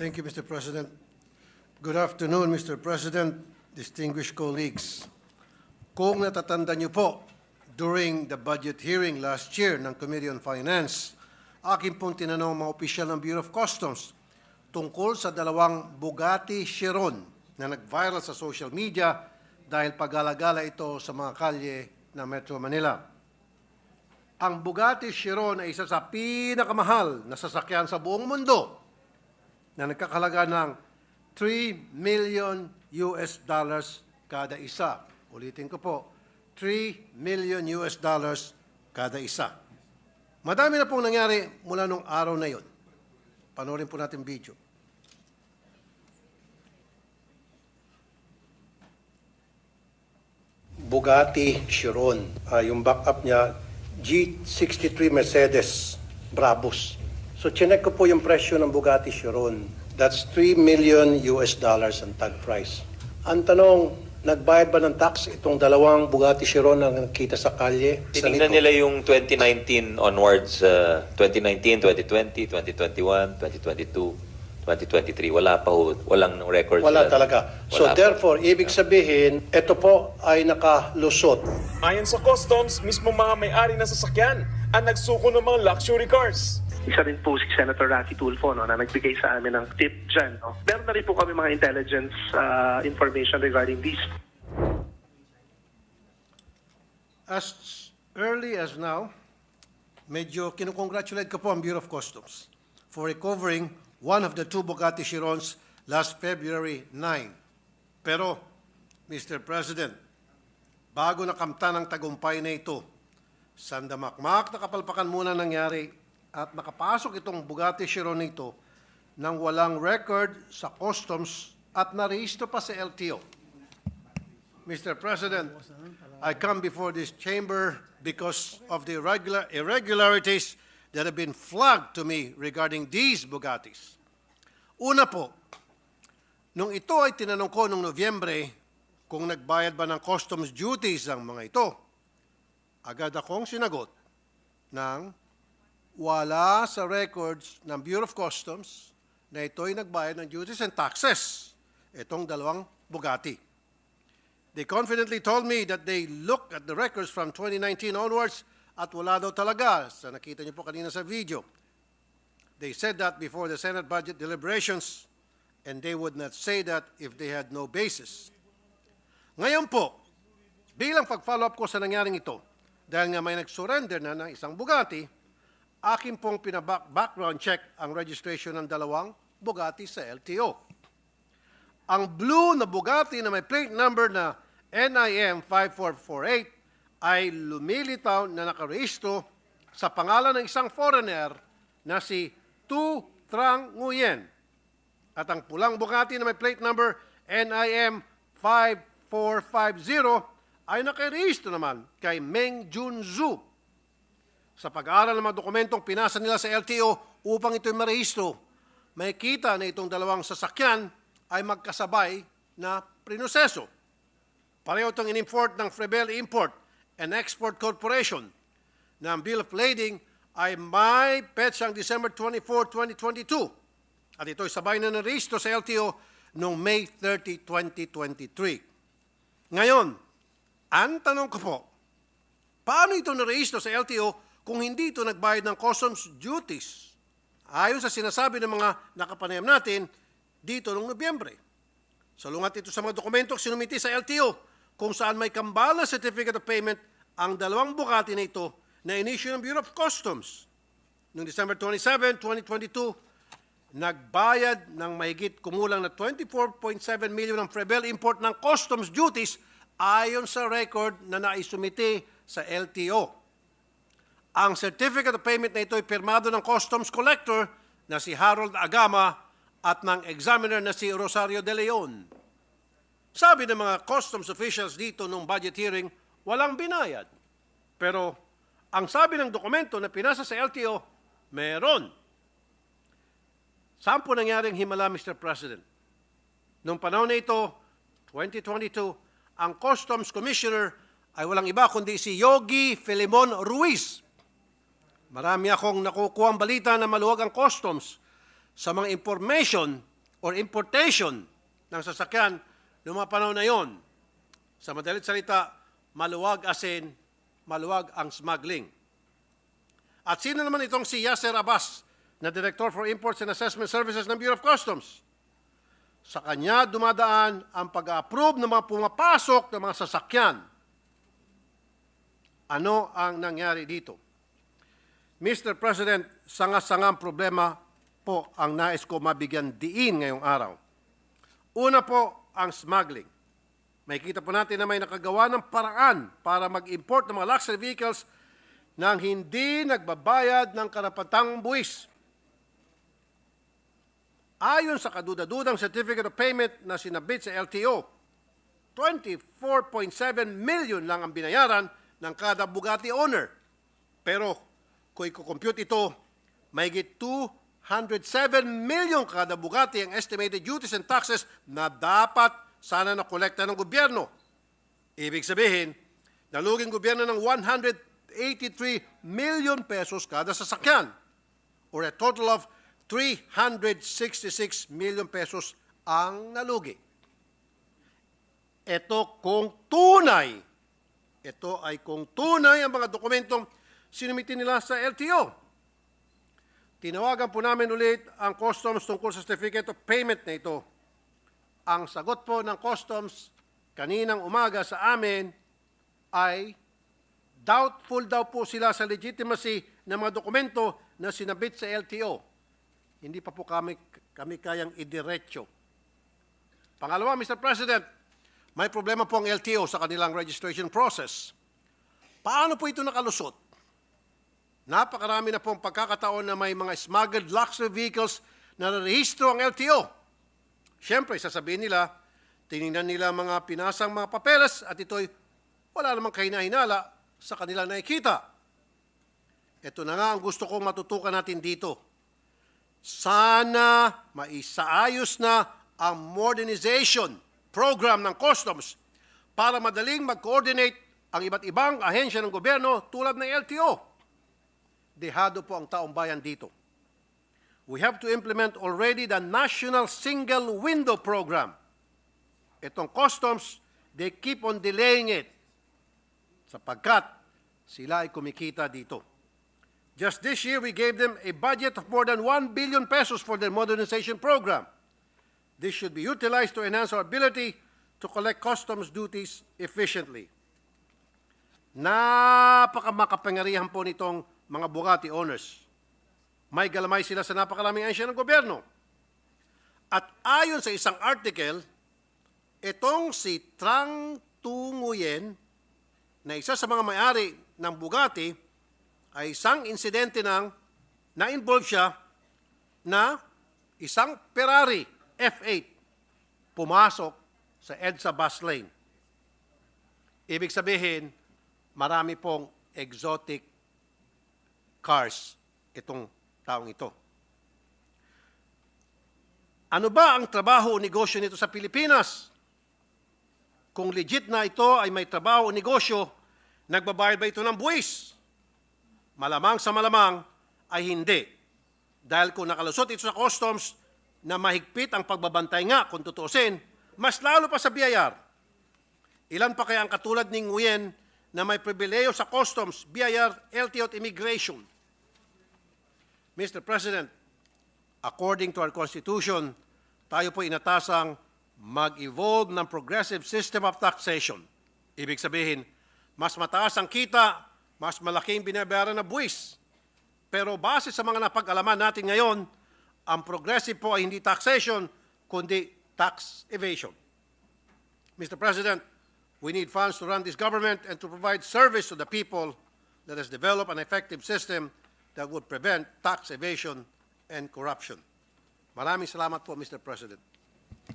Thank you, Mr. President. Good afternoon, Mr. President, distinguished colleagues. Kung natatanda niyo po, during the budget hearing last year ng Committee on Finance, akin pong tinanong mga opisyal ng Bureau of Customs tungkol sa dalawang Bugatti Chiron na nag-viral sa social media dahil pag-alagala ito sa mga kalye ng Metro Manila. Ang Bugatti Chiron ay isa sa pinakamahal na sasakyan sa buong mundo na nagkakalaga ng 3 million US dollars kada isa. Ulitin ko po, 3 million US dollars kada isa. Madami na pong nangyari mula nung araw na yon. Panoorin po natin video. Bugatti Chiron. Ah, yung backup niya, G63 Mercedes Brabus. So, chinek ko po yung presyo ng Bugatti Chiron. That's 3 million US dollars ang tag price. Ang tanong, nagbayad ba ng tax itong dalawang Bugatti Chiron na nakita sa kalye? Tinignan nila yung 2019 onwards, uh, 2019, 2020, 2021, 2022, 2023. Wala pa ho, walang record. Wala sila. talaga. So Wala pa. therefore, ibig sabihin, ito po ay nakalusot. Ayon sa customs, mismo mga may-ari ng sasakyan ang nagsuko ng mga luxury cars. Isa rin po si Senator Rafi Tulfo no, na nagbigay sa amin ng tip dyan. No. Meron na rin po kami mga intelligence uh, information regarding these. As early as now, medyo kinukongratulate ko po ang Bureau of Customs for recovering one of the two Bugatti Chirons last February 9. Pero, Mr. President, bago nakamtan ang tagumpay na ito, sandamakmak na kapalpakan muna nangyari at nakapasok itong Bugatti Chiron na ito nang walang record sa customs at narehistro pa sa LTO. Mr. President, I come before this chamber because of the irregular, irregularities that have been flagged to me regarding these Bugattis. Una po, nung ito ay tinanong ko noong Nobyembre kung nagbayad ba ng customs duties ang mga ito, agad akong sinagot ng wala sa records ng Bureau of Customs na ito ay nagbayad ng duties and taxes. Itong dalawang Bugatti. They confidently told me that they looked at the records from 2019 onwards at wala daw talaga. Sa nakita niyo po kanina sa video. They said that before the Senate budget deliberations and they would not say that if they had no basis. Ngayon po, bilang pag-follow up ko sa nangyaring ito, dahil nga may nag-surrender na ng isang Bugatti, akin pong pinabak-background check ang registration ng dalawang Bugatti sa LTO ang blue na Bugatti na may plate number na NIM 5448 ay lumilitaw na nakarehistro sa pangalan ng isang foreigner na si Tu Trang Nguyen. At ang pulang Bugatti na may plate number NIM 5450 ay nakarehistro naman kay Meng Junzu. Sa pag-aaral ng mga dokumentong pinasa nila sa LTO upang ito'y marehistro, may kita na itong dalawang sasakyan ay magkasabay na prinoseso. Pareho itong in-import ng Frebel Import and Export Corporation na ang bill of lading ay may petsang December 24, 2022 at ito'y sabay na narehistro sa LTO noong May 30, 2023. Ngayon, ang tanong ko po, paano ito narehistro sa LTO kung hindi ito nagbayad ng customs duties? Ayon sa sinasabi ng mga nakapanayam natin, dito noong Nobyembre. Salungat ito sa mga dokumentong sinumiti sa LTO kung saan may kambala certificate of payment ang dalawang Bugatti na ito na inisyu ng Bureau of Customs. Noong December 27, 2022, nagbayad ng mahigit kumulang na 24.7 million ng Frebel import ng customs duties ayon sa record na naisumiti sa LTO. Ang certificate of payment na ito ay pirmado ng customs collector na si Harold Agama at ng examiner na si Rosario De Leon. Sabi ng mga customs officials dito nung budget hearing, walang binayad. Pero ang sabi ng dokumento na pinasa sa LTO, meron. Saan po nangyaring himala, Mr. President? Noong panahon na ito, 2022, ang Customs Commissioner ay walang iba kundi si Yogi Filimon Ruiz. Marami akong nakukuha balita na maluwag ang customs sa mga information or importation ng sasakyan noong mga panahon na yon. Sa madalit salita, maluwag asin, maluwag ang smuggling. At sino naman itong si Yasser Abbas, na Director for Imports and Assessment Services ng Bureau of Customs? Sa kanya dumadaan ang pag-approve ng mga pumapasok ng mga sasakyan. Ano ang nangyari dito? Mr. President, sanga-sangang problema po ang nais ko mabigyan diin ngayong araw. Una po, ang smuggling. Makikita po natin na may nakagawa ng paraan para mag-import ng mga luxury vehicles nang hindi nagbabayad ng karapatang buwis. Ayon sa kadudadudang Certificate of Payment na sinabit sa LTO, 24.7 million lang ang binayaran ng kada Bugatti owner. Pero kung i-compute ito, may 207 million kada Bugatti ang estimated duties and taxes na dapat sana na kolekta ng gobyerno. Ibig sabihin, naluging gobyerno ng 183 million pesos kada sasakyan or a total of 366 million pesos ang nalugi. Ito kung tunay, ito ay kung tunay ang mga dokumentong sinumitin nila sa LTO. Tinawagan po namin ulit ang customs tungkol sa certificate of payment na ito. Ang sagot po ng customs kaninang umaga sa amin ay doubtful daw po sila sa legitimacy ng mga dokumento na sinabit sa LTO. Hindi pa po kami, kami kayang idiretso. Pangalawa, Mr. President, may problema po ang LTO sa kanilang registration process. Paano po ito nakalusot? Napakarami na pong pagkakataon na may mga smuggled luxury vehicles na rehistro ang LTO. Siyempre, sasabihin nila, tinignan nila mga pinasang mga papeles at ito'y wala namang kahinahinala sa kanilang nakikita. Ito na nga ang gusto kong matutukan natin dito. Sana maisaayos na ang modernization program ng customs para madaling mag-coordinate ang iba't ibang ahensya ng gobyerno tulad ng LTO. Dehado po ang taong bayan dito. We have to implement already the National Single Window Program. Itong customs, they keep on delaying it sapagkat sila ay kumikita dito. Just this year, we gave them a budget of more than 1 billion pesos for their modernization program. This should be utilized to enhance our ability to collect customs duties efficiently. Napakamakapangyarihan po nitong mga Bugatti owners. May galamay sila sa napakaraming ahensya ng gobyerno. At ayon sa isang article, itong si Trang Tunguyen, na isa sa mga may-ari ng Bugatti, ay isang insidente ng na-involve siya na isang Ferrari F8 pumasok sa EDSA bus lane. Ibig sabihin, marami pong exotic cars itong taong ito. Ano ba ang trabaho o negosyo nito sa Pilipinas? Kung legit na ito ay may trabaho o negosyo, nagbabayad ba ito ng buwis? Malamang sa malamang ay hindi. Dahil kung nakalusot ito sa customs na mahigpit ang pagbabantay nga, kung tutuusin, mas lalo pa sa BIR. Ilan pa kaya ang katulad ni Nguyen na may pribileyo sa customs, BIR, LTO at immigration? Mr. President, according to our Constitution, tayo po inatasang mag-evolve ng progressive system of taxation. Ibig sabihin, mas mataas ang kita, mas malaking binabayaran na buwis. Pero base sa mga napag-alaman natin ngayon, ang progressive po ay hindi taxation, kundi tax evasion. Mr. President, we need funds to run this government and to provide service to the people that has developed an effective system that would prevent tax evasion and corruption. Maraming salamat po, Mr. President.